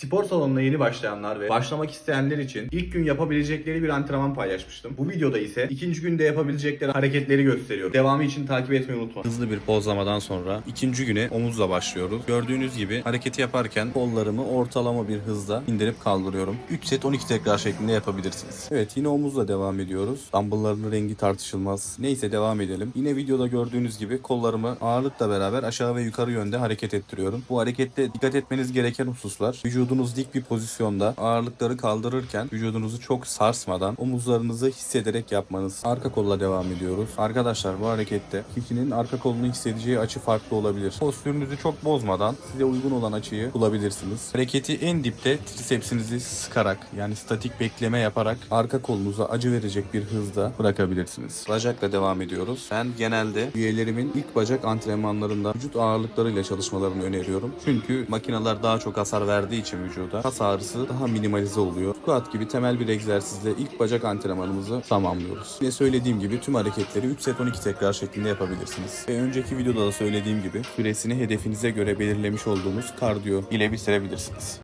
Spor salonuna yeni başlayanlar ve başlamak isteyenler için ilk gün yapabilecekleri bir antrenman paylaşmıştım. Bu videoda ise ikinci günde yapabilecekleri hareketleri gösteriyorum. Devamı için takip etmeyi unutma. Hızlı bir pozlamadan sonra ikinci güne omuzla başlıyoruz. Gördüğünüz gibi hareketi yaparken kollarımı ortalama bir hızla indirip kaldırıyorum. 3 set 12 tekrar şeklinde yapabilirsiniz. Evet yine omuzla devam ediyoruz. Dumbbellların rengi tartışılmaz. Neyse devam edelim. Yine videoda gördüğünüz gibi kollarımı ağırlıkla beraber aşağı ve yukarı yönde hareket ettiriyorum. Bu harekette dikkat etmeniz gereken hususlar vücudunuz dik bir pozisyonda ağırlıkları kaldırırken vücudunuzu çok sarsmadan omuzlarınızı hissederek yapmanız. Arka kolla devam ediyoruz. Arkadaşlar bu harekette kişinin arka kolunu hissedeceği açı farklı olabilir. Postürünüzü çok bozmadan size uygun olan açıyı bulabilirsiniz. Hareketi en dipte trisepsinizi sıkarak yani statik bekleme yaparak arka kolunuza acı verecek bir hızda bırakabilirsiniz. Bacakla devam ediyoruz. Ben genelde üyelerimin ilk bacak antrenmanlarında vücut ağırlıklarıyla çalışmalarını öneriyorum. Çünkü makineler daha çok hasar verdiği için vücuda kas ağrısı daha minimalize oluyor. Squat gibi temel bir egzersizle ilk bacak antrenmanımızı tamamlıyoruz. Yine söylediğim gibi tüm hareketleri 3 set 12 tekrar şeklinde yapabilirsiniz. Ve önceki videoda da söylediğim gibi süresini hedefinize göre belirlemiş olduğumuz kardiyo ile bitirebilirsiniz.